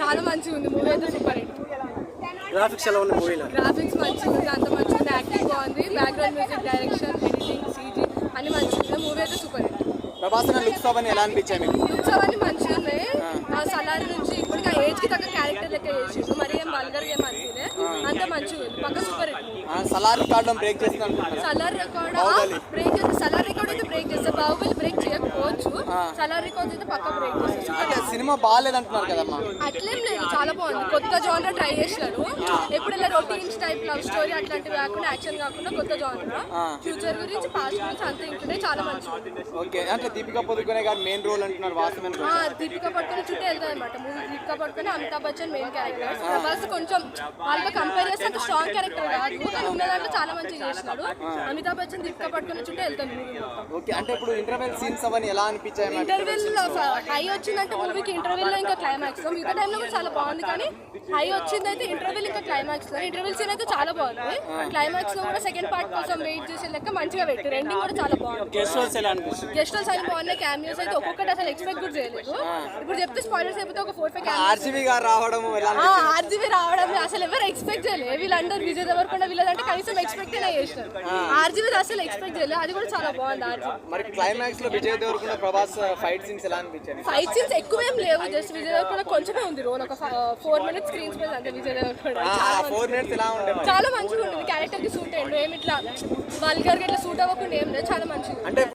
చాలా మంచిగా ఉంది మూవీ అయితే సూపర్ హిట్ గ్రాఫిక్స్ ఎలా ఉంది మూవీలో గ్రాఫిక్స్ మంచిగా ఉంది అంత మంచిగా ఉంది యాక్టింగ్ బాగుంది. Background music direction editing CG అన్ని మంచిగా ఉంది మూవీ అయితే సూపర్ హిట్ ప్రభాస్ లుక్స్ అవన్నీ ఎలా అనిపించాయి మీకు? లుక్స్ అవన్నీ మంచిగా ఉన్నాయి ఆ సలార్ నుంచి ఇప్పటికి ఆ ఏజ్కి తగ్గ క్యారెక్టర్ లెక్క చేసిండు. మరి ఏం వల్గర్ ఏం అనిపించలే. అంత మంచిగా ఉంది పక్క super hit Salaar record break అనుకుంటున్నారు? సలార్ రికార్డ్. బ్రేక్ చేస్తే సలార్ రికార్డ్ అయితే బ్రేక్ చేస్తే బాహుబలి బ్రేక్ చేయకపోవచ్చు. సలార్ రికార్డ్ అయితే పక్క బ్రేక్ చేస్తారు అంటే సినిమా బాగాలేదంటున్నారు కదమ్మా. అట్లేం లేదు చాలా బాగుంది. కొత్త జానర్ ట్రై చేసినారు. ఎప్పుడు ఇలా రొటీన్స్ టైప్ లవ్ స్టోరీ అట్లాంటివి కాకుండా యాక్షన్ కాకుండా కొత్త జానర్ ఫ్యూచర్ గురించి పాస్ట్ గురించి అంత ఇంటుండే చాలా ఉంది. ఓకే అంటే దీపికా పదుకునే గారు మెయిన్ రోల్ అంటున్నారు వాస్తవం దీపికా పడుకొని చుట్టూ వెళ్తాయి అనమాట movie Deepika Padukone Amitabh Bachchan main character Prabhas కొంచెం వాళ్ళతో కంపేర్ చేస్తే అంత స్ట్రాంగ్ క్యారెక్టర్ కాదు. కానీ ఉన్న దాంట్లో చాలా మంచిగా చేసినాడు. అమితాబ్ బచ్చన్ దీపికా పడుకొని చుట్టూ వెళ్తాను మూవీ ఓకే అంటే ఇప్పుడు ఇంటర్వెల్ సీన్స్ అవన్నీ ఎలా అనిపించాయి ఇంటర్వెల్ హై వచ్చిందంటే మూవీకి ఇంటర్వెల్లో ఇంకా క్లైమాక్స్ మిగతా టైంలో కూడా చాలా బాగుంది కానీ హై వచ్చింది అయితే ఇంటర్వెల్ ఇంకా క్లైమాక్స్లో. ఇంటర్వెల్ సీన్ అయితే చాలా బాగుంది. క్లైమాక్స్లో కూడా సెకండ్ పార్ట్ కోసం వెయిట్ చేసే లెక్క మంచిగా పెట్టి రెండింగ్ కూడా చాలా బాగుంది. గెస్ట్ హౌస్ ఎలా అనిపిస్తుంది? గెస్ట్ హౌస్ అని బాగున్నాయి. క్యామియోస్ అయితే ఒక్కొక్కటి అసలు ఎక్స్పెక్ట్ కూడా చేయలేదు. ఇప్పుడు చెప్తే స్పాయిలర్స్ అయిపోతే ఒక ఫోర్ ఫైవ్ గారు రావడం ఆర్జీబీ రావడం అసలు ఎవరు ఎక్స్పెక్ట్ చేయలేదు. వీళ్ళందరూ విజయ్ దేవరకొండ వీళ్ళదంటే కనీసం ఎక్స్పెక్ట్ చేసినారు. ఆర్జీబీ అసలు ఎక్స్పెక్ట్ చేయలేదు. అది కూడా చాలా బాగుంది ఆర్జీబీ మరి క్లైమాక్స్లో విజయ్ దేవరకొండ ప్రభాస్ ఫైట్ సీన్స్ ఎలా అనిపించాయి? ఫైట్ సీన్స్ ఎక్కువేం లేవు జస్ట్ దేవరకొండ కొంచెమే ఉంది రోల్ ఒక ఫోర్ మినిట్స్ స్క్రీన్ స్పేస్ అంతే విజయ్ దేవరకొండ చాలా మంచిగా ఉంటుంది. క్యారెక్టర్కి సూట్ అయ్యిండు. ఏమి ఇట్లా వల్గర్ ఇట్లా సూట్ అవ్వకుండా ఏం లేదు. చాలా మంచిగా